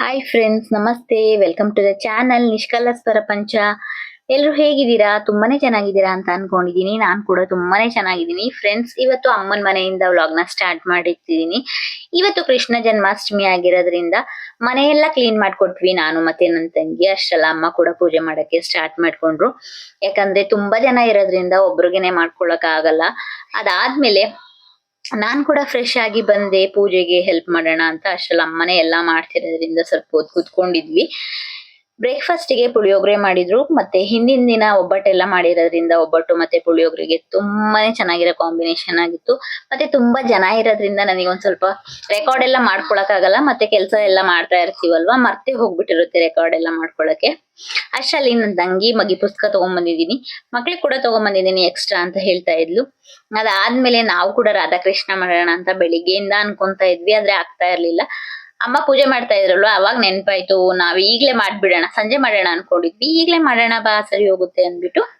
Hi friends ನಮಸ್ತೆ. Welcome to the channel ನಿಷ್ಕಲಸ್ ಪಂಚ ಎಲ್ಲರೂ ಹೇಗಿದ್ದೀರಾ? ತುಂಬಾನೇ ಚೆನ್ನಾಗಿದ್ದೀರಾ ಅಂತ ಅನ್ಕೊಂಡಿದ್ದೀನಿ. ನಾನು ಕೂಡ ತುಂಬಾನೇ ಚೆನ್ನಾಗಿದ್ದೀನಿ. ಫ್ರೆಂಡ್ಸ್ ಇವತ್ತು ಅಮ್ಮನ ಮನೆಯಿಂದ ವ್ಲಾಗ್ನ ಸ್ಟಾರ್ಟ್ ಮಾಡಿರ್ತಿದ್ದೀನಿ. ಇವತ್ತು ಕೃಷ್ಣ ಜನ್ಮಾಷ್ಟಮಿ ಆಗಿರೋದ್ರಿಂದ ಮನೆಯೆಲ್ಲ ಕ್ಲೀನ್ ಮಾಡ್ಕೊಟ್ವಿ ನಾನು ಮತ್ತೆ ನನ್ನ ತಂಗಿ ಅಷ್ಟೆಲ್ಲ ಅಮ್ಮ ಕೂಡ ಪೂಜೆ ಮಾಡೋಕ್ಕೆ ಸ್ಟಾರ್ಟ್ ಮಾಡ್ಕೊಂಡ್ರು. ಯಾಕಂದ್ರೆ ತುಂಬಾ ಜನ ಇರೋದ್ರಿಂದ ಒಬ್ರಿಗೆನೆ ಮಾಡ್ಕೊಳಕ್ ಆಗಲ್ಲ ಅದಾದ್ಮೇಲೆ ನಾನ್ ಕೂಡ ಫ್ರೆಶ್ ಆಗಿ ಬಂದೆ, ಪೂಜೆಗೆ ಹೆಲ್ಪ್ ಮಾಡೋಣ ಅಂತ. ಅಷ್ಟ್ರಲ್ಲಿ ಅಮ್ಮನೆ ಎಲ್ಲಾ ಮಾಡ್ತಿರೋದ್ರಿಂದ ಸ್ವಲ್ಪ ಹೊತ್ತು ಕೂತ್ಕೊಂಡಿದ್ವಿ. ಬ್ರೇಕ್ಫಾಸ್ಟ್ಗೆ ಪುಳಿಯೋಗರೆ ಮಾಡಿದ್ರು, ಮತ್ತೆ ಹಿಂದಿನ ದಿನ ಒಬ್ಬಟ್ಟೆಲ್ಲ ಮಾಡಿರೋದ್ರಿಂದ ಒಬ್ಬಟ್ಟು ಮತ್ತೆ ಪುಳಿಯೋಗರೆಗೆ ತುಂಬಾನೇ ಚೆನ್ನಾಗಿರೋ ಕಾಂಬಿನೇಷನ್ ಆಗಿತ್ತು. ಮತ್ತೆ ತುಂಬಾ ಜನ ಇರೋದ್ರಿಂದ ನನಗೆ ಒಂದ್ ಸ್ವಲ್ಪ ರೆಕಾರ್ಡ್ ಎಲ್ಲ ಮಾಡ್ಕೊಳಕ್ ಆಗಲ್ಲ ಮತ್ತೆ ಕೆಲಸ ಎಲ್ಲ ಮಾಡ್ತಾ ಇರ್ತೀವಲ್ವಾ? ಮರ್ತೆ ಹೋಗ್ಬಿಟ್ಟಿರುತ್ತೆ ರೆಕಾರ್ಡ್ ಎಲ್ಲ ಮಾಡ್ಕೊಳಕ್ಕೆ. ಅಷ್ಟಲ್ಲಿ ನನ್ನ ತಂಗಿ ಮಗಿ ಪುಸ್ತಕ ತಗೊಂಡ್ಬಂದಿದೀನಿ ಮಕ್ಳಿಗೆ ಕೂಡ ತಗೊಂಡ್ಬಂದಿದ್ದೀನಿ ಎಕ್ಸ್ಟ್ರಾ ಅಂತ ಹೇಳ್ತಾ ಇದ್ಲು. ಅದಾದ್ಮೇಲೆ ನಾವು ಕೂಡ ರಾಧಾಕೃಷ್ಣ ಮಾಡೋಣ ಅಂತ ಬೆಳಿಗ್ಗೆಯಿಂದ ಅನ್ಕೊಂತ ಇದ್ವಿ, ಆದ್ರೆ ಆಗ್ತಾ ಇರ್ಲಿಲ್ಲ. ಅಮ್ಮ ಪೂಜೆ ಮಾಡ್ತಾ ಇದ್ರಲ್ವಾ? ಅವಾಗ ನೆನ್ಪಾಯ್ತು, ನಾವ್ ಈಗ್ಲೇ ಮಾಡ್ಬಿಡೋಣ, ಸಂಜೆ ಮಾಡೋಣ ಅನ್ಕೊಂಡಿದ್ವಿ. ಈಗ್ಲೇ ಮಾಡೋಣ ಬಾ, ಸರಿ ಹೋಗುತ್ತೆ ಅಂದ್ಬಿಟ್ಟು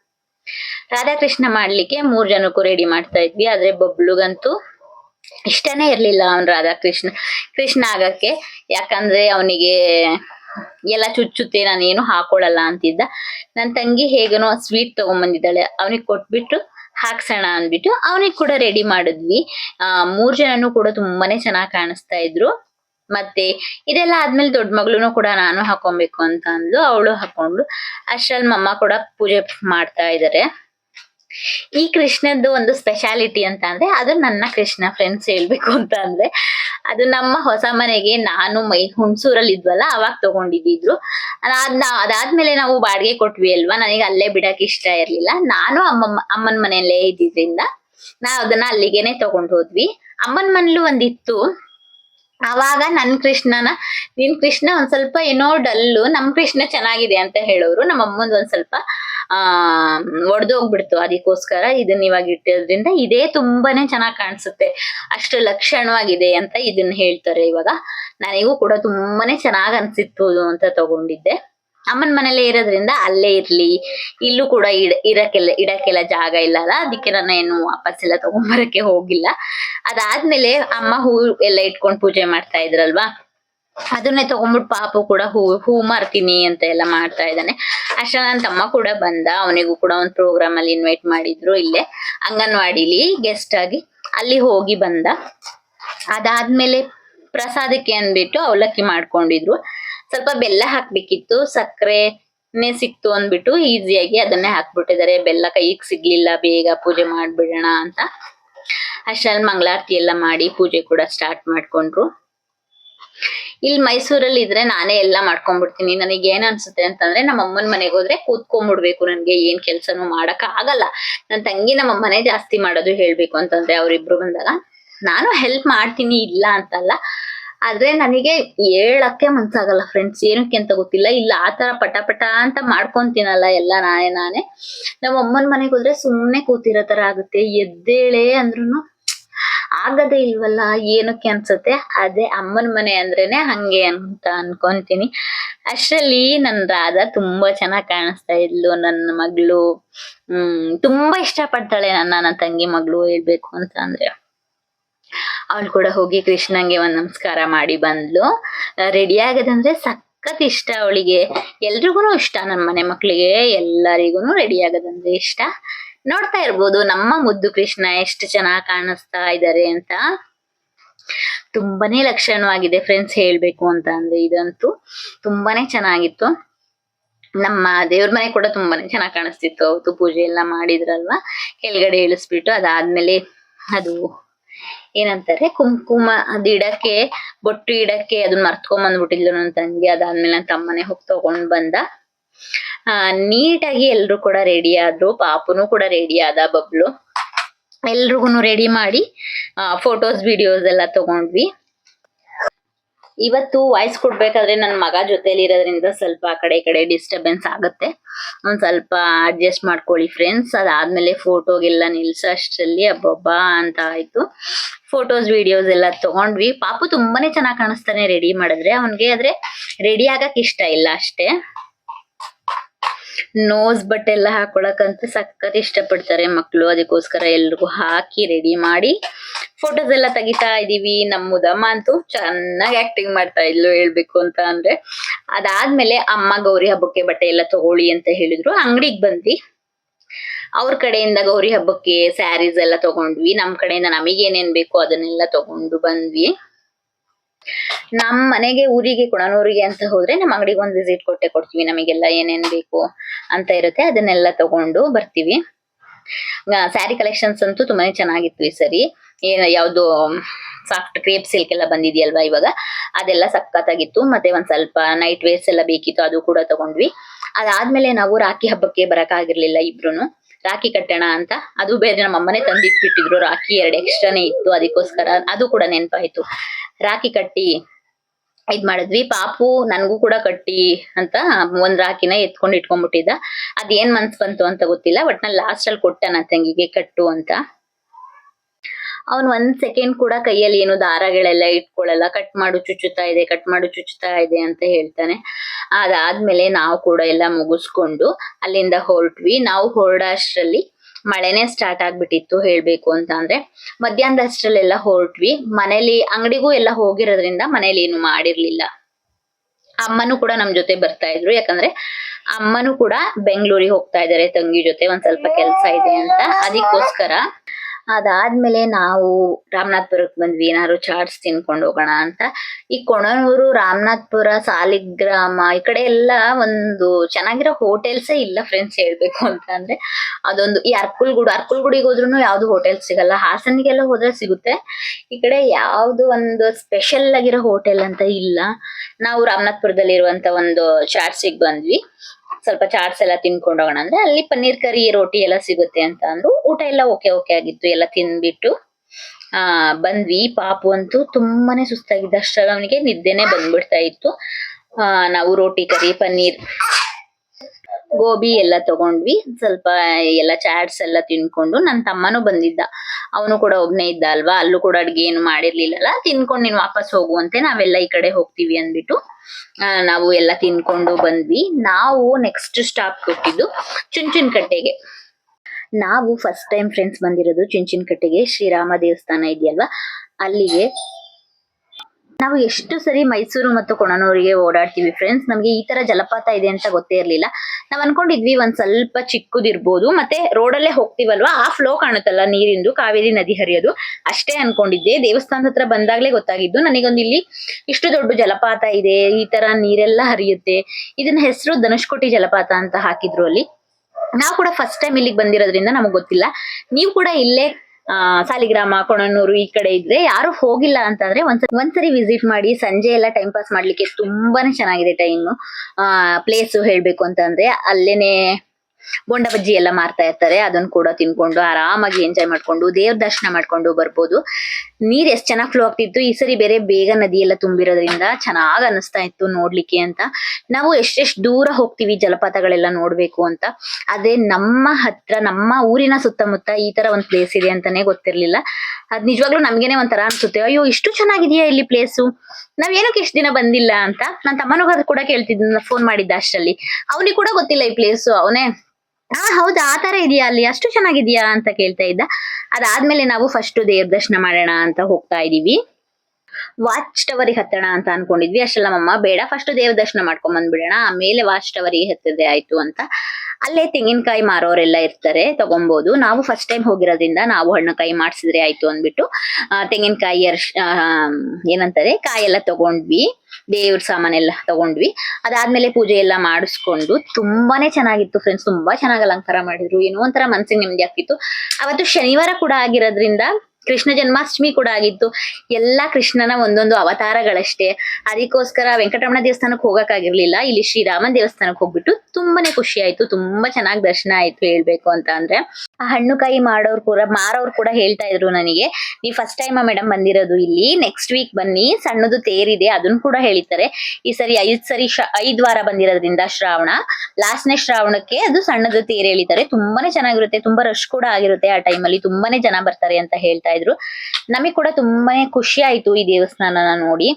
ರಾಧಾಕೃಷ್ಣ ಮಾಡ್ಲಿಕ್ಕೆ ಮೂರ್ ಜನಕ್ಕೂ ರೆಡಿ ಮಾಡ್ತಾ ಇದ್ವಿ. ಆದ್ರೆ ಬಬ್ಲುಗಂತೂ ಇಷ್ಟನೇ ಇರ್ಲಿಲ್ಲ ಅವನ್ ರಾಧಾಕೃಷ್ಣ. ಕೃಷ್ಣ ಆಗಕ್ಕೆ. ಯಾಕಂದ್ರೆ ಅವನಿಗೆ ಎಲ್ಲ ಚುಚ್ಚುತ್ತೆ ನಾನು ಏನು ಹಾಕೊಳಲ್ಲ ಅಂತಿದ್ದ. ನನ್ ತಂಗಿ ಹೇಗನೋ ಸ್ವೀಟ್ ತಗೊಂಡ್ಬಂದಿದ್ದಾಳೆ ಅವನಿಗೆ ಕೊಟ್ಬಿಟ್ಟು ಹಾಕ್ಸೋಣ ಅಂದ್ಬಿಟ್ಟು ಅವನಿಗೆ ಕೂಡ ರೆಡಿ ಮಾಡಿದ್ವಿ. ಆ, ಮೂರ್ ಜನನು ಕೂಡ ತುಂಬಾನೇ ಚೆನ್ನಾಗಿ ಕಾಣಿಸ್ತಾ ಇದ್ರು. ಮತ್ತೆ ಇದೆಲ್ಲ ಆದ್ಮೇಲೆ ದೊಡ್ಡ ಮಗಳು ಕೂಡ ನಾನು ಹಾಕೊಬೇಕು ಅಂತ ಅಂದ್ಲು. ಅವಳು ಹಾಕೊಂಡ್ಲು ಅಷ್ಟ್ರಲ್ಲಿ ಮಮ್ಮ ಕೂಡ ಪೂಜೆ ಮಾಡ್ತಾ ಇದಾರೆ. ಈ ಕೃಷ್ಣದ್ದು ಒಂದು ಸ್ಪೆಷಾಲಿಟಿ ಅಂತ ಅಂದ್ರೆ ಅದು ನನ್ನ ಕೃಷ್ಣ ಫ್ರೆಂಡ್ಸ್ ಹೇಳ್ಬೇಕು ಅಂತ ಅಂದ್ರೆ ಅದು ನಮ್ಮ ಹೊಸ ಮನೆಗೆ ನಾನು ಮೈ ಹುಣ್ಸೂರಲ್ಲಿ ಇದ್ವಲ್ಲ, ಅವಾಗ ತಗೊಂಡಿದ್ದಿದ್ರು. ಅದಾದ್ ಅದಾದ್ಮೇಲೆ ನಾವು ಬಾಡಿಗೆ ಕೊಟ್ವಿ ಅಲ್ವಾ? ನನಗೆ ಅಲ್ಲೇ ಬಿಡಕ್ ಇಷ್ಟ ಇರ್ಲಿಲ್ಲ. ನಾನು ಅಮ್ಮಮ್ಮ, ಅಮ್ಮನ ಮನೆಯಲ್ಲೇ ಇದ್ದಿದ್ರಿಂದ ನಾ ಅದನ್ನ ಅಲ್ಲಿಗೆನೆ ತಗೊಂಡು ಹೋದ್ವಿ. ಅಮ್ಮನ ಮನೇಲೂ ಒಂದಿತ್ತು. ಅವಾಗ ನನ್ ಕೃಷ್ಣನ, ನಿನ್ ಕೃಷ್ಣ ಒಂದ್ ಸ್ವಲ್ಪ ಏನೋ ಡಲ್ಲು, ನಮ್ ಕೃಷ್ಣ ಚೆನ್ನಾಗಿದೆ ಅಂತ ಹೇಳೋರು, ನಮ್ಮ ಅಮ್ಮಂದ್ ಒಂದ್ ಸ್ವಲ್ಪ, ಆ ಒಡ್ದೋಗ್ಬಿಡ್ತು ಅದಕ್ಕೋಸ್ಕರ ಇದನ್ನ ಇವಾಗ ಇಟ್ಟಿರೋದ್ರಿಂದ ಇದೇ ತುಂಬಾನೇ ಚೆನ್ನಾಗ್ ಕಾಣಿಸುತ್ತೆ. ಅಷ್ಟು ಲಕ್ಷಣವಾಗಿದೆ ಅಂತ ಇದನ್ನ ಹೇಳ್ತಾರೆ ಇವಾಗ. ನನಗೂ ಕೂಡ ತುಂಬಾನೇ ಚೆನ್ನಾಗ್ ಅನ್ಸಿತ್ತು ಅಂತ ತಗೊಂಡಿದ್ದೆ. ಅಮ್ಮನ ಮನೇಲೆ ಇರೋದ್ರಿಂದ ಅಲ್ಲೇ ಇರ್ಲಿ. ಇಲ್ಲೂ ಕೂಡ ಇಡ, ಇರಕ್ಕೆಲ್ಲ, ಇಡಕ್ಕೆಲ್ಲ ಜಾಗ ಇಲ್ಲ ಅಲ್ಲ ಅದಕ್ಕೆ ನಾನು ಏನು ವಾಪಸ್ ಎಲ್ಲ ತಗೊಂಬರಕ್ಕೆ ಹೋಗಿಲ್ಲ. ಅದಾದ್ಮೇಲೆ ಅಮ್ಮ ಹೂ ಎಲ್ಲ ಇಟ್ಕೊಂಡು ಪೂಜೆ ಮಾಡ್ತಾ ಇದ್ರಲ್ವಾ? ಅದನ್ನೇ ತಗೊಂಡ್ಬಿಟ್ಟು ಪಾಪು ಕೂಡ ಹೂ ಹೂ ಮಾರ್ತೀನಿ ಅಂತ ಎಲ್ಲ ಮಾಡ್ತಾ ಇದ್ದಾನೆ. ಅಷ್ಟ ನನ್ನ ತಮ್ಮ ಕೂಡ ಬಂದ. ಅವನಿಗೂ ಕೂಡ ಒಂದು ಪ್ರೋಗ್ರಾಮ್ ಅಲ್ಲಿ ಇನ್ವೈಟ್ ಮಾಡಿದ್ರು ಇಲ್ಲೇ. ಅಂಗನವಾಡಿಲಿ ಗೆಸ್ಟ್ ಆಗಿ ಅಲ್ಲಿ ಹೋಗಿ ಬಂದ. ಅದಾದ್ಮೇಲೆ ಪ್ರಸಾದಕ್ಕೆ ಅಂದ್ಬಿಟ್ಟು ಅವಲಕ್ಕಿ ಮಾಡ್ಕೊಂಡಿದ್ರು. ಸ್ವಲ್ಪ ಬೆಲ್ಲ ಹಾಕ್ಬೇಕಿತ್ತು, ಸಕ್ಕರೆನೆ ಸಿಕ್ತು ಅಂದ್ಬಿಟ್ಟು ಈಸಿಯಾಗಿ ಅದನ್ನೇ ಹಾಕ್ಬಿಟ್ಟಿದ್ದಾರೆ. ಬೆಲ್ಲ ಕೈಗೆ ಸಿಗ್ಲಿಲ್ಲ, ಬೇಗ ಪೂಜೆ ಮಾಡ್ಬಿಡೋಣ ಅಂತ. ಅಷ್ಟರಲ್ಲಿ ಮಂಗಳಾರತಿ ಎಲ್ಲ ಮಾಡಿ ಪೂಜೆ ಕೂಡ ಸ್ಟಾರ್ಟ್ ಮಾಡ್ಕೊಂಡ್ರು. ಇಲ್ಲಿ ಮೈಸೂರಲ್ಲಿ ಇದ್ರೆ ನಾನೇ ಎಲ್ಲ ಮಾಡ್ಕೊಂಡ್ಬಿಡ್ತೀನಿ. ನನಗೆ ಏನ್ ಅನ್ಸುತ್ತೆ ಅಂತಂದ್ರೆ ನಮ್ಮ ಅಮ್ಮನ ಮನೆಗೆ ಹೋದ್ರೆ ಕೂತ್ಕೊಂಡ್ಬಿಡ್ಬೇಕು ನನ್ಗೆ, ಏನ್ ಕೆಲ್ಸನೂ ಮಾಡಕ್ ಆಗಲ್ಲ. ನನ್ ತಂಗಿ ನಮ್ಮ ಮನೆ ಜಾಸ್ತಿ ಮಾಡೋದು ಹೇಳ್ಬೇಕು ಅಂತಂದ್ರೆ ಅವ್ರಿಬ್ರು ಬಂದಾಗ. ನಾನು ಹೆಲ್ಪ್ ಮಾಡ್ತೀನಿ ಇಲ್ಲ ಅಂತಲ್ಲ. ಆದ್ರೆ ನನಗೆ ಹೇಳಕ್ಕೆ ಮನ್ಸಾಗಲ್ಲ ಫ್ರೆಂಡ್ಸ್ ಏನಕ್ಕೆ ಅಂತ ಗೊತ್ತಿಲ್ಲ. ಇಲ್ಲ ಆತರ ಪಟ ಪಟ ಅಂತ ಮಾಡ್ಕೊಂತೀನಲ್ಲ ಎಲ್ಲ ನಾನೇ ನಾನೇ. ನಮ್ಮ ಅಮ್ಮನ ಮನೆಗೆ ಹೋದ್ರೆ ಸುಮ್ನೆ ಕೂತಿರೋ ತರ ಆಗುತ್ತೆ. ಎದ್ದೇಳೆ ಅಂದ್ರೂ ಆಗದೇ ಇಲ್ವಲ್ಲ, ಏನಕ್ಕೆ ಅನ್ಸುತ್ತೆ? ಅದೇ ಅಮ್ಮನ ಮನೆ ಅಂದ್ರೇನೆ ಹಂಗೆ ಅಂತ ಅನ್ಕೊಂತೀನಿ. ಅಷ್ಟರಲ್ಲಿ ನನ್ ರಾಧಾ ತುಂಬಾ ಚೆನ್ನಾಗಿ ಕಾಣಿಸ್ತಾ ಇದ್ಲು. ನನ್ನ ಮಗಳು, ಹ್ಮ್, ತುಂಬಾ ಇಷ್ಟ ಪಡ್ತಾಳೆ ನನ್ನ ನನ್ನ ತಂಗಿ ಮಗಳು ಹೇಳ್ಬೇಕು ಅಂತ ಅಂದ್ರೆ. ಅವಳು ಕೂಡ ಹೋಗಿ ಕೃಷ್ಣಂಗೆ ಒಂದು ನಮಸ್ಕಾರ ಮಾಡಿ ಬಂದ್ಲು. ರೆಡಿ ಆಗದಂದ್ರೆ ಸಖತ್ ಇಷ್ಟ ಅವಳಿಗೆ. ಎಲ್ರಿಗೂ ಇಷ್ಟ ನನ್ನ ಮನೆ ಮಕ್ಕಳಿಗೆ ಎಲ್ಲರಿಗೂ ರೆಡಿ ಆಗೋದಂದ್ರೆ ಇಷ್ಟ. ನೋಡ್ತಾ ಇರ್ಬೋದು ನಮ್ಮ ಮುದ್ದು ಕೃಷ್ಣ ಎಷ್ಟು ಚೆನ್ನಾಗಿ ಕಾಣಿಸ್ತಾ ಇದ್ದಾರೆ ಅಂತ. ತುಂಬಾನೇ ಲಕ್ಷಣವಾಗಿದೆ ಫ್ರೆಂಡ್ಸ್ ಹೇಳ್ಬೇಕು ಅಂತ ಅಂದ್ರೆ ಇದಂತೂ. ತುಂಬಾನೇ ಚೆನ್ನಾಗಿತ್ತು. ನಮ್ಮ ದೇವ್ರ ಮನೆ ಕೂಡ ತುಂಬಾನೇ ಚೆನ್ನಾಗಿ ಕಾಣಿಸ್ತಿತ್ತು. ಅವತ್ತು ಪೂಜೆ ಎಲ್ಲ ಮಾಡಿದ್ರಲ್ವಾ? ಕೆಳಗಡೆ ಇಳಿಸ್ಬಿಟ್ಟು ಅದಾದ್ಮೇಲೆ ಅದು ಏನಂತಾರೆ? ಕುಂಕುಮ ಅದ್ ಇಡಕ್ಕೆ, ಬೊಟ್ಟು ಇಡಕ್ಕೆ ಅದನ್ನ ಮರ್ತ್ಕೊಂಡ್ ಬಂದ್ಬಿಟ್ಟಿದ್ಲು ನನ್ನ ತಂಗಿ. ಅದಾದ್ಮೇಲೆ ನನ್ನ ತಮ್ಮನೆ ಹೋಗಿ ತಗೊಂಡ್ ಬಂದ. ಆ, ನೀಟಾಗಿ ಎಲ್ರು ಕೂಡ ರೆಡಿ ಆದ್ರು. ಪಾಪುನು ಕೂಡ ರೆಡಿ ಆದ ಬಬ್ಲು. ಎಲ್ರಿಗೂ ರೆಡಿ ಮಾಡಿ ಫೋಟೋಸ್ ವಿಡಿಯೋಸ್ ಎಲ್ಲ ತಗೊಂಡ್ವಿ. ಇವತ್ತು ವಾಯ್ಸ್ ಕೊಡ್ಬೇಕಾದ್ರೆ ನನ್ನ ಮಗ ಜೊತೆಲಿ ಇರೋದ್ರಿಂದ ಸ್ವಲ್ಪ ಆ ಕಡೆ ಈ ಕಡೆ ಡಿಸ್ಟರ್ಬೆನ್ಸ್ ಆಗುತ್ತೆ. ಒಂದು ಸ್ವಲ್ಪ ಅಡ್ಜಸ್ಟ್ ಮಾಡ್ಕೊಳ್ಳಿ ಫ್ರೆಂಡ್ಸ್ ಅದಾದ್ಮೇಲೆ ಫೋಟೋಗೆಲ್ಲ ನಿಲ್ಸೋ ಅಷ್ಟರಲ್ಲಿ, ಅಬ್ಬಬ್ಬಾ ಅಂತ ಆಯ್ತು. ಫೋಟೋಸ್ ವಿಡಿಯೋಸ್ ಎಲ್ಲ ತಗೊಂಡ್ವಿ. ಪಾಪು ತುಂಬಾನೇ ಚೆನ್ನಾಗಿ ಕಾಣಿಸ್ತಾನೆ ರೆಡಿ ಮಾಡಿದ್ರೆ. ಅವನಿಗೆ ಆದ್ರೆ ರೆಡಿ ಆಗಕ್ ಇಷ್ಟ ಇಲ್ಲ ಅಷ್ಟೇ. ನೋಸ್ ಬಟ್ಟೆ ಎಲ್ಲ ಹಾಕೊಳಕಂತ ಸಖತ್ ಇಷ್ಟಪಡ್ತಾರೆ ಮಕ್ಕಳು ಅದಕ್ಕೋಸ್ಕರ ಎಲ್ರಿಗೂ ಹಾಕಿ ರೆಡಿ ಮಾಡಿ ಫೋಟೋಸ್ ಎಲ್ಲ ತೆಗಿತಾ ಇದೀವಿ ನಮ್ಮ ಮುದಮ್ಮ ಅಂತೂ ಚೆನ್ನಾಗಿ ಆಕ್ಟಿಂಗ್ ಮಾಡ್ತಾ ಇದ್ಲು ಹೇಳ್ಬೇಕು ಅಂತ ಅಂದ್ರೆ. ಅದಾದ್ಮೇಲೆ ಅಮ್ಮ ಗೌರಿ ಹಬ್ಬಕ್ಕೆ ಬಟ್ಟೆ ಎಲ್ಲ ತಗೊಳ್ಳಿ ಅಂತ ಹೇಳಿದ್ರು. ಅಂಗಡಿಗೆ ಬಂದ್ವಿ. ಅವ್ರ ಕಡೆಯಿಂದ ಗೌರಿ ಹಬ್ಬಕ್ಕೆ ಸ್ಯಾರೀಸ್ ಎಲ್ಲ ತಗೊಂಡ್ವಿ. ನಮ್ ಕಡೆಯಿಂದ ನಮಗೆ ಏನೇನ್ ಬೇಕು ಅದನ್ನೆಲ್ಲ ತಗೊಂಡು ಬಂದ್ವಿ. ನಮ್ ಮನೆಗೆ ಊರಿಗೆ, ಕುಣನೂರಿಗೆ ಅಂತ ಹೋದ್ರೆ ನಮ್ಮ ಅಂಗಡಿಗೆ ಒಂದು ವಿಸಿಟ್ ಕೊಟ್ಟೆ ಕೊಡ್ತೀವಿ. ನಮಗೆಲ್ಲ ಏನೇನ್ ಬೇಕು ಅಂತ ಇರುತ್ತೆ, ಅದನ್ನೆಲ್ಲ ತಗೊಂಡು ಬರ್ತೀವಿ. ಸ್ಯಾರಿ ಕಲೆಕ್ಷನ್ಸ್ ಅಂತೂ ತುಂಬಾನೇ ಚೆನ್ನಾಗಿತ್ತು ಈ ಸರಿ. ಏನ ಯಾವ್ದು ಸಾಫ್ಟ್ ಕ್ರೇಪ್ ಸಿಲ್ಕ್ ಎಲ್ಲ ಬಂದಿದೆಯಲ್ವಾ ಇವಾಗ? ಅದೆಲ್ಲ ಸಖತ್ತಾಗಿತ್ತು. ಮತ್ತೆ ಒಂದ್ ಸ್ವಲ್ಪ ನೈಟ್ ವೇರ್ಸ್ ಎಲ್ಲ ಬೇಕಿತ್ತು, ಅದು ಕೂಡ ತಗೊಂಡ್ವಿ. ಅದಾದ್ಮೇಲೆ ನಾವು ರಾಖಿ ಹಬ್ಬಕ್ಕೆ ಬರಕಾಗಿರ್ಲಿಲ್ಲ ಇಬ್ರುನು. ರಾಖಿ ಕಟ್ಟೋಣ ಅಂತ. ಅದು ಬೇರೆ ನಮ್ಮ ಅಮ್ಮನೇ ತಂದಿಟ್ಬಿಟ್ಟಿದ್ರು. ರಾಖಿ ಎರಡು ಎಕ್ಸ್ಟ್ರಾನೇ ಇತ್ತು. ಅದಕ್ಕೋಸ್ಕರ ಅದು ಕೂಡ ನೆನಪಾಯ್ತು. ರಾಖಿ ಕಟ್ಟಿ ಇದ್ ಮಾಡಿದ್ವಿ. ಪಾಪು ನನ್ಗೂ ಕೂಡ ಕಟ್ಟಿ ಅಂತ ಒಂದ್ ರಾಕಿನ ಎತ್ಕೊಂಡು ಇಟ್ಕೊಂಡ್ಬಿಟ್ಟಿದ್ದ. ಅದೇನ್ ಮನ್ಸ್ ಬಂತು ಅಂತ ಗೊತ್ತಿಲ್ಲ. ಬಟ್ ನಾನು ಲಾಸ್ಟ್ ಅಲ್ಲಿ ಕೊಟ್ಟ ನನ್ನ ತಂಗಿಗೆ ಕಟ್ಟು ಅಂತ. ಅವನ್ ಒಂದ್ ಸೆಕೆಂಡ್ ಕೂಡ ಕೈಯಲ್ಲಿ ಏನು ದಾರಗಳೆಲ್ಲ ಇಟ್ಕೊಳ್ಳಲ್ಲ ಕಟ್ ಮಾಡು, ಚುಚ್ಚುತ್ತಾ ಇದೆ ಕಟ್ ಮಾಡು, ಚುಚ್ಚುತ್ತಾ ಇದೆ ಅಂತ ಹೇಳ್ತಾನೆ. ಅದಾದ್ಮೇಲೆ ನಾವು ಕೂಡ ಎಲ್ಲ ಮುಗಿಸ್ಕೊಂಡು ಅಲ್ಲಿಂದ ಹೊರಟ್ವಿ. ನಾವು ಹೊರಡ ಅಷ್ಟ್ರಲ್ಲಿ ಮಳೆನೇ ಸ್ಟಾರ್ಟ್ ಆಗ್ಬಿಟ್ಟಿತ್ತು ಹೇಳ್ಬೇಕು ಅಂತ ಅಂದ್ರೆ. ಮಧ್ಯಾಹ್ನದ ಅಷ್ಟರಲ್ಲೆಲ್ಲ ಹೊರಟ್ವಿ. ಮನೇಲಿ ಅಂಗಡಿಗೂ ಎಲ್ಲ ಹೋಗಿರೋದ್ರಿಂದ ಮನೇಲಿ ಏನು ಮಾಡಿರ್ಲಿಲ್ಲ. ಅಮ್ಮನೂ ಕೂಡ ನಮ್ ಜೊತೆ ಬರ್ತಾ ಇದ್ರು. ಯಾಕಂದ್ರೆ ಅಮ್ಮನೂ ಕೂಡ ಬೆಂಗಳೂರಿಗೆ ಹೋಗ್ತಾ ಇದಾರೆ ತಂಗಿ ಜೊತೆ. ಒಂದ್ ಸ್ವಲ್ಪ ಕೆಲ್ಸ ಇದೆ ಅಂತ. ಅದಕ್ಕೋಸ್ಕರ ಅದಾದ್ಮೇಲೆ ನಾವು ರಾಮನಾಥ್ಪುರಕ್ಕೆ ಬಂದ್ವಿ, ಏನಾದ್ರು ಚಾಟ್ಸ್ ತಿನ್ಕೊಂಡು ಹೋಗೋಣ ಅಂತ. ಈ ಕೊಣನೂರು, ರಾಮನಾಥ್ಪುರ, ಸಾಲಿಗ್ರಾಮ ಈ ಕಡೆ ಎಲ್ಲ ಒಂದು ಚೆನ್ನಾಗಿರೋ ಹೋಟೆಲ್ಸೇ ಇಲ್ಲ ಫ್ರೆಂಡ್ಸ್ ಹೇಳ್ಬೇಕು ಅಂತ ಅಂದ್ರೆ. ಅದೊಂದು ಈ ಅರ್ಕುಲ್ಗುಡು, ಅರ್ಕುಲ್ಗುಡಿಗೆ ಹೋದ್ರು ಯಾವ್ದು ಹೋಟೆಲ್ ಸಿಗಲ್ಲ, ಹಾಸನಿಗೆಲ್ಲ ಹೋದ್ರೆ ಸಿಗುತ್ತೆ. ಈ ಕಡೆ ಯಾವ್ದು ಒಂದು ಸ್ಪೆಷಲ್ ಆಗಿರೋ ಹೋಟೆಲ್ ಅಂತ ಇಲ್ಲ. ನಾವು ರಾಮನಾಥ್ಪುರದಲ್ಲಿ ಇರುವಂತ ಒಂದು ಚಾಟ್ಸಿಗೆ ಬಂದ್ವಿ. ಸ್ವಲ್ಪ ಚಾಟ್ಸ್ ಎಲ್ಲ ತಿನ್ಕೊಂಡು ಹೋಗೋಣ. ಅಂದ್ರೆ ಅಲ್ಲಿ ಪನ್ನೀರ್ ಕರಿ, ರೋಟಿ ಎಲ್ಲ ಸಿಗುತ್ತೆ ಅಂತ ಅಂದ್ರು. ಊಟ ಎಲ್ಲ ಓಕೆ ಓಕೆ ಆಗಿತ್ತು. ಎಲ್ಲ ತಿನ್ಬಿಟ್ಟು ಆ, ಬಂದ್ವಿ. ಪಾಪು ಅಂತೂ ತುಂಬಾನೇ ಸುಸ್ತಾಗಿದ್ದ ಅಷ್ಟ್ರಲ್ಲಿ ಅವನಿಗೆ ನಿದ್ದೆನೆ ಬಂದ್ಬಿಡ್ತಾ ಇತ್ತು. ಆ, ನಾವು ರೋಟಿ ಕರಿ, ಪನ್ನೀರ್, ಗೋಬಿ ಎಲ್ಲ ತಗೊಂಡ್ವಿ. ಸ್ವಲ್ಪ ಎಲ್ಲ ಚಾಟ್ಸ್ ಎಲ್ಲ ತಿನ್ಕೊಂಡು ನನ್ನ ತಮ್ಮನೂ ಬಂದಿದ್ದ. ಅವನು ಕೂಡ ಒಬ್ನೇ ಇದ್ದ ಅಲ್ವಾ? ಅಲ್ಲೂ ಕೂಡ ಅಡ್ಗೆ ಏನು ಮಾಡಿರ್ಲಿಲ್ಲಲ್ಲ. ತಿನ್ಕೊಂಡು ನೀನು ವಾಪಸ್ ಹೋಗುವಂತೆ ನಾವೆಲ್ಲ ಈ ಕಡೆ ಹೋಗ್ತೀವಿ ಅಂದ್ಬಿಟ್ಟು. ನಾವು ಎಲ್ಲ ತಿನ್ಕೊಂಡು ಬಂದ್ವಿ. ನಾವು ನೆಕ್ಸ್ಟ್ ಸ್ಟಾಪ್ ಕೊಟ್ಟಿದ್ದು ಚುಂಚುನಕಟ್ಟೆಗೆ. ನಾವು ಫಸ್ಟ್ ಟೈಮ್ ಫ್ರೆಂಡ್ಸ್ ಬಂದಿರೋದು ಚುಂಚುನಕಟ್ಟೆಗೆ ಶ್ರೀರಾಮ ದೇವಸ್ಥಾನ ಇದೆಯಲ್ವಾ? ಅಲ್ಲಿಗೆ ನಾವು ಎಷ್ಟು ಸರಿ ಮೈಸೂರು ಮತ್ತು ಕೊಣನೂರಿಗೆ ಓಡಾಡ್ತೀವಿ ಫ್ರೆಂಡ್ಸ್ ನಮಗೆ ಈ ತರ ಜಲಪಾತ ಇದೆ ಅಂತ ಗೊತ್ತೇ ಇರಲಿಲ್ಲ. ನಾವ್ ಅನ್ಕೊಂಡಿದ್ವಿ ಒಂದ್ ಸ್ವಲ್ಪ ಚಿಕ್ಕದಿರ್ಬೋದು, ಮತ್ತೆ ರೋಡಲ್ಲೇ ಹೋಗ್ತೀವಲ್ವಾ? ಆ ಫ್ಲೋ ಕಾಣುತ್ತಲ್ಲ ನೀರಿಂದು, ಕಾವೇರಿ ನದಿ ಹರಿಯೋದು. ಅಷ್ಟೇ ಅನ್ಕೊಂಡಿದ್ದೆ. ದೇವಸ್ಥಾನದ ಹತ್ರ ಬಂದಾಗ್ಲೇ ಗೊತ್ತಾಗಿದ್ದು, ನನಗೊಂದು ಇಲ್ಲಿ ಇಷ್ಟು ದೊಡ್ಡ ಜಲಪಾತ ಇದೆ, ಈ ತರ ನೀರೆಲ್ಲ ಹರಿಯುತ್ತೆ. ಇದನ್ನ ಹೆಸರು ಧನುಷ್ಕೋಟಿ ಜಲಪಾತ ಅಂತ ಹಾಕಿದ್ರು ಅಲ್ಲಿ. ನಾವು ಕೂಡ ಫಸ್ಟ್ ಟೈಮ್ ಇಲ್ಲಿಗೆ ಬಂದಿರೋದ್ರಿಂದ ನಮಗ್ ಗೊತ್ತಿಲ್ಲ. ನೀವು ಕೂಡ ಇಲ್ಲೇ ಆ, ಸಾಲಿಗ್ರಾಮ, ಕೊಣನೂರು ಈ ಕಡೆ ಇದ್ರೆ ಯಾರು ಹೋಗಿಲ್ಲ ಅಂತಂದ್ರೆ ಒಂದ್ಸರಿ ಒಂದ್ಸರಿ ವಿಸಿಟ್ ಮಾಡಿ ಸಂಜೆ ಎಲ್ಲ ಟೈಮ್ ಪಾಸ್ ಮಾಡ್ಲಿಕ್ಕೆ ತುಂಬಾನೇ ಚೆನ್ನಾಗಿದೆ ಟೈಮ್ ಆ ಪ್ಲೇಸ್ ಹೇಳ್ಬೇಕು ಅಂತಂದ್ರೆ ಅಲ್ಲೇನೆ ಬೋಂಡ ಬಜ್ಜಿ ಎಲ್ಲ ಮಾರ್ತಾ ಇರ್ತಾರೆ ಅದನ್ನ ಕೂಡ ತಿನ್ಕೊಂಡು ಆರಾಮಾಗಿ ಎಂಜಾಯ್ ಮಾಡ್ಕೊಂಡು ದೇವ್ರ ದರ್ಶನ ಮಾಡ್ಕೊಂಡು ಬರ್ಬೋದು. ನೀರ್ ಎಷ್ಟ್ ಚೆನ್ನಾಗ್ ಫ್ಲೋ ಆಗ್ತಿತ್ತು, ಈ ಸರಿ ಬೇರೆ ಬೇಗ ನದಿ ಎಲ್ಲ ತುಂಬಿರೋದ್ರಿಂದ ಚೆನ್ನಾಗ್ ಅನಿಸ್ತಾ ಇತ್ತು ನೋಡ್ಲಿಕ್ಕೆ ಅಂತ. ನಾವು ಎಷ್ಟೆಷ್ಟು ದೂರ ಹೋಗ್ತೀವಿ ಜಲಪಾತಗಳೆಲ್ಲ ನೋಡ್ಬೇಕು ಅಂತ ಅದೇ ನಮ್ಮ ಹತ್ರ, ನಮ್ಮ ಊರಿನ ಸುತ್ತಮುತ್ತ ಈ ತರ ಒಂದ್ ಪ್ಲೇಸ್ ಇದೆ ಅಂತಾನೆ ಗೊತ್ತಿರ್ಲಿಲ್ಲ. ಅದ್ ನಿಜವಾಗ್ಲೂ ನಮ್ಗೇನೆ ಒಂಥರ ಅನ್ಸುತ್ತೆ, ಅಯ್ಯೋ, ಇಷ್ಟು ಚೆನ್ನಾಗಿದೆಯಾ ಇಲ್ಲಿ ಪ್ಲೇಸು ನಾವ್ ಏನಕ್ಕೆ ಇಷ್ಟ ದಿನ ಬಂದಿಲ್ಲ ಅಂತ ನನ್ನ ತಮ್ಮನಿಗೂ ಕೂಡ ಕೇಳ್ತಿದ್ದ ಫೋನ್ ಮಾಡಿದ್ದ ಅಷ್ಟರಲ್ಲಿ. ಅವನಿಗೆ ಕೂಡ ಗೊತ್ತಿಲ್ಲ ಈ ಪ್ಲೇಸು ಅವನೇ ಹಾ ಹೌದಾ, ಆ ತರ ಇದೆಯಾ ಅಲ್ಲಿ? ಅಷ್ಟು ಚೆನ್ನಾಗಿದ್ಯಾ? ಅಂತ ಕೇಳ್ತಾ ಇದ್ದ. ಅದಾದ್ಮೇಲೆ ನಾವು ಫಸ್ಟ್ ದೇವ್ರ ದರ್ಶನ ಮಾಡೋಣ ಅಂತ ಹೋಗ್ತಾ ಇದೀವಿ. ವಾಚ್ ಟವರಿಗೆ ಹತ್ತೋಣ ಅಂತ ಅನ್ಕೊಂಡಿದ್ವಿ. ಅಷ್ಟೆಲ್ಲ ಮಮ್ಮ ಬೇಡ ಫಸ್ಟ್ ದೇವ್ರ ದರ್ಶನ ಮಾಡ್ಕೊಂಡ್ ಬಂದ್ಬಿಡೋಣ ಆಮೇಲೆ ವಾಚ್ ಟವರಿಗೆ ಹತ್ತದೆ ಆಯ್ತು ಅಂತ. ಅಲ್ಲೇ ತೆಂಗಿನಕಾಯಿ ಮಾರೋರೆಲ್ಲ ಇರ್ತಾರೆ ತಗೊಬಹುದು ನಾವು ಫಸ್ಟ್ ಟೈಮ್ ಹೋಗಿರೋದ್ರಿಂದ ನಾವು ಹಣ್ಣುಕಾಯಿ ಮಾಡಿಸಿದ್ರೆ ಆಯ್ತು ಅಂದ್ಬಿಟ್ಟು ತೆಂಗಿನಕಾಯಿ ಅರ್ಶ್ ಏನಂತಾರೆ ಎಲ್ಲ ತಗೊಂಡ್ವಿ. ದೇವ್ರ ಸಾಮಾನೆಲ್ಲ ತಗೊಂಡ್ವಿ. ಅದಾದ್ಮೇಲೆ ಪೂಜೆ ಎಲ್ಲ ಮಾಡಿಸ್ಕೊಂಡು ತುಂಬಾನೇ ಚೆನ್ನಾಗಿತ್ತು ಫ್ರೆಂಡ್ಸ್ ತುಂಬಾ ಚೆನ್ನಾಗಿ ಅಲಂಕಾರ ಮಾಡಿದ್ರು. ಏನೋ ಒಂಥರ ಮನ್ಸಿಗೆ ನೆಮ್ಮದಿ ಆಗ್ತಿತ್ತು. ಅವತ್ತು ಶನಿವಾರ ಕೂಡ ಆಗಿರೋದ್ರಿಂದ ಕೃಷ್ಣ ಜನ್ಮಾಷ್ಟಮಿ ಕೂಡ ಆಗಿತ್ತು. ಎಲ್ಲಾ ಕೃಷ್ಣನ ಒಂದೊಂದು ಅವತಾರಗಳಷ್ಟೇ. ಅದಕ್ಕೋಸ್ಕರ ವೆಂಕಟರಮಣ ದೇವಸ್ಥಾನಕ್ಕೆ ಹೋಗಕ್ಕಾಗಿರ್ಲಿಲ್ಲ. ಇಲ್ಲಿ ಶ್ರೀರಾಮನ್ ದೇವಸ್ಥಾನಕ್ಕೆ ಹೋಗ್ಬಿಟ್ಟು ತುಂಬಾನೇ ಖುಷಿ ಆಯ್ತು. ತುಂಬಾ ಚೆನ್ನಾಗಿ ದರ್ಶನ ಆಯ್ತು ಹೇಳ್ಬೇಕು ಅಂತ ಅಂದ್ರೆ. ಆ ಹಣ್ಣುಕಾಯಿ ಮಾಡೋರು ಕೂಡ, ಮಾರೋರು ಕೂಡ ಹೇಳ್ತಾ ಇದ್ರು ನನಗೆ. ನೀವು ಫಸ್ಟ್ ಟೈಮ್ ಮೇಡಮ್ ಬಂದಿರೋದು ಇಲ್ಲಿ. ನೆಕ್ಸ್ಟ್ ವೀಕ್ ಬನ್ನಿ. ಸಣ್ಣದು ತೇರಿದೆ. ಅದನ್ನ ಕೂಡ ಹೇಳಿದ್ದಾರೆ ಈ ಸರಿ ಐದ್ ಸರಿ ಐದ್ ವಾರ ಬಂದಿರೋದ್ರಿಂದ ಶ್ರಾವಣ. ಲಾಸ್ಟ್ನೇ ಶ್ರಾವಣಕ್ಕೆ ಅದು ಸಣ್ಣದು ತೇರು ಹೇಳಿದ್ದಾರೆ. ತುಂಬಾನೇ ಚೆನ್ನಾಗಿರುತ್ತೆ. ತುಂಬಾ ರಶ್ ಕೂಡ ಆಗಿರುತ್ತೆ ಆ ಟೈಮಲ್ಲಿ ತುಂಬಾನೇ ಜನ ಬರ್ತಾರೆ ಅಂತ ಹೇಳ್ತಾ ಇದ್ರು. ನಮಗ್ ಕೂಡ ತುಂಬಾನೇ ಖುಷಿ ಆಯ್ತು ಈ ದೇವಸ್ಥಾನನ ನೋಡಿ.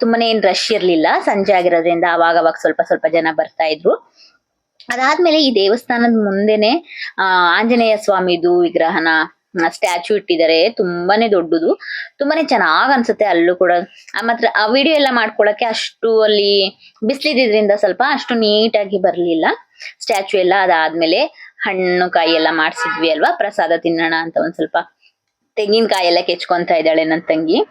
ತುಂಬಾನೇ ಏನ್ ರಶ್ ಇರ್ಲಿಲ್ಲ. ಸಂಜೆ ಆಗಿರೋದ್ರಿಂದ ಅವಾಗ ಅವಾಗ ಸ್ವಲ್ಪ ಸ್ವಲ್ಪ ಜನ ಬರ್ತಾ ಇದ್ರು. ಅದಾದ್ಮೇಲೆ ಈ ದೇವಸ್ಥಾನದ ಮುಂದೆನೆ, ಆ, ಆಂಜನೇಯ ಸ್ವಾಮಿದು ವಿಗ್ರಹನ ಸ್ಟ್ಯಾಚು ಇಟ್ಟಿದ್ದಾರೆ. ತುಂಬಾನೇ ದೊಡ್ಡದು. ತುಂಬಾನೇ ಚೆನ್ನಾಗ್ ಅನ್ಸುತ್ತೆ ಅಲ್ಲೂ ಕೂಡ. ಮಾತ್ರ ಆ ವಿಡಿಯೋ ಎಲ್ಲ ಮಾಡ್ಕೊಳಕ್ಕೆ ಅಷ್ಟು ಅಲ್ಲಿ ಬಿಸಿಲಿದ್ರಿಂದ ಸ್ವಲ್ಪ ಅಷ್ಟು ನೀಟಾಗಿ ಬರ್ಲಿಲ್ಲ. ಸ್ಟ್ಯಾಚು ಎಲ್ಲ ಅದಾದ್ಮೇಲೆ ಹಣ್ಣು ಕಾಯಿ ಎಲ್ಲ ಮಾಡ್ಸಿದ್ವಿ ಅಲ್ವಾ? ಪ್ರಸಾದ ತಿನ್ನೋಣ ಅಂತ ಒಂದ್ ಸ್ವಲ್ಪ ತೆಂಗಿನಕಾಯಿ ಎಲ್ಲ ಕೆಚ್ಕೊಂತ ಇದ್ದಾಳೆ ನನ್ನ ತಂಗಿ.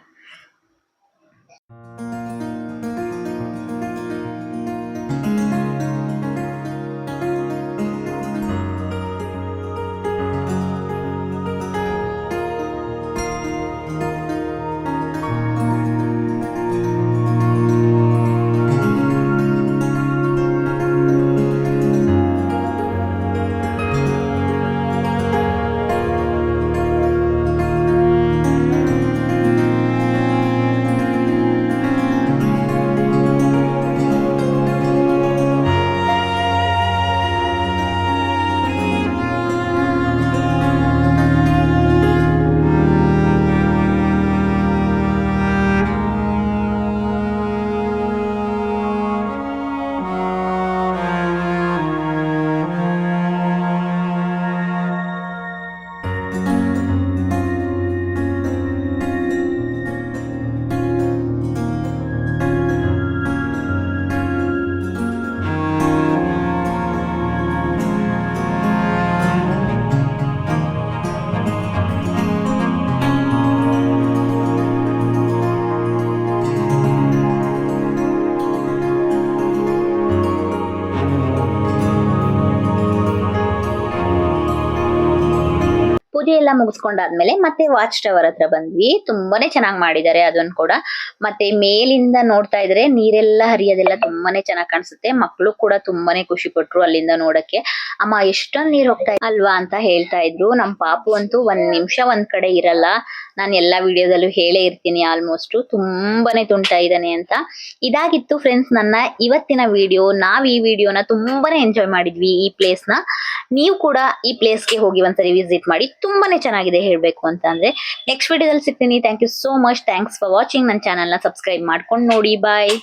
ಪೂಜೆ ಎಲ್ಲ ಮುಗಿಸ್ಕೊಂಡಾದ್ಮೇಲೆ ಮತ್ತೆ ವಾಚ್ ಟವರ್ ಹತ್ರ ಬಂದ್ವಿ. ತುಂಬಾನೇ ಚೆನ್ನಾಗಿ ಮಾಡಿದ್ದಾರೆ ಅದನ್ನ ಕೂಡ. ಮತ್ತೆ ಮೇಲಿಂದ ನೋಡ್ತಾ ಇದ್ರೆ ನೀರೆಲ್ಲ ಹರಿಯೋದೆಲ್ಲ ತುಂಬಾನೇ ಚೆನ್ನಾಗಿ ಕಾಣಿಸುತ್ತೆ. ಮಕ್ಕಳು ಕೂಡ ತುಂಬಾನೇ ಖುಷಿ ಪಟ್ರು ಅಲ್ಲಿಂದ ನೋಡಕ್ಕೆ. ಅಮ್ಮ, ಎಷ್ಟೊಂದು ನೀರ್ ಹೋಗ್ತಾ ಅಲ್ವಾ ಅಂತ ಹೇಳ್ತಾ ಇದ್ರು. ನಮ್ ಪಾಪು ಅಂತೂ ಒಂದ್ ನಿಮಿಷ ಒಂದ್ ಕಡೆ ಇರಲ್ಲ. ನಾನು ಎಲ್ಲಾ ವಿಡಿಯೋದಲ್ಲೂ ಹೇಳೇ ಇರ್ತೀನಿ ಆಲ್ಮೋಸ್ಟ್ ತುಂಬಾನೇ ತುಂಟಾ ಇದ್ದಾನೆ ಅಂತ. ಇದಾಗಿತ್ತು ಫ್ರೆಂಡ್ಸ್ ನನ್ನ ಇವತ್ತಿನ ವಿಡಿಯೋ ನಾವ್ ಈ ವಿಡಿಯೋನ ತುಂಬಾನೇ ಎಂಜಾಯ್ ಮಾಡಿದ್ವಿ ಈ ಪ್ಲೇಸ್ನ. ನೀವು ಕೂಡ ಈ ಪ್ಲೇಸ್ಗೆ ಹೋಗಿ ಒಂದ್ಸರಿ ವಿಸಿಟ್ ಮಾಡಿ. ತುಂಬಾನೇ ಚೆನ್ನಾಗಿದೆ ಹೇಳ್ಬೇಕು ಅಂತ ಅಂದ್ರೆ ನೆಕ್ಸ್ಟ್ ವಿಡಿಯೋದಲ್ಲಿ ಸಿಗ್ತೀನಿ. Thank you so much thanks for watching ನನ್ನ ಚಾನಲ್ನ ಸಬ್ಸ್ಕ್ರೈಬ್ ಮಾಡ್ಕೊಂಡು ನೋಡಿ. ಬಾಯ್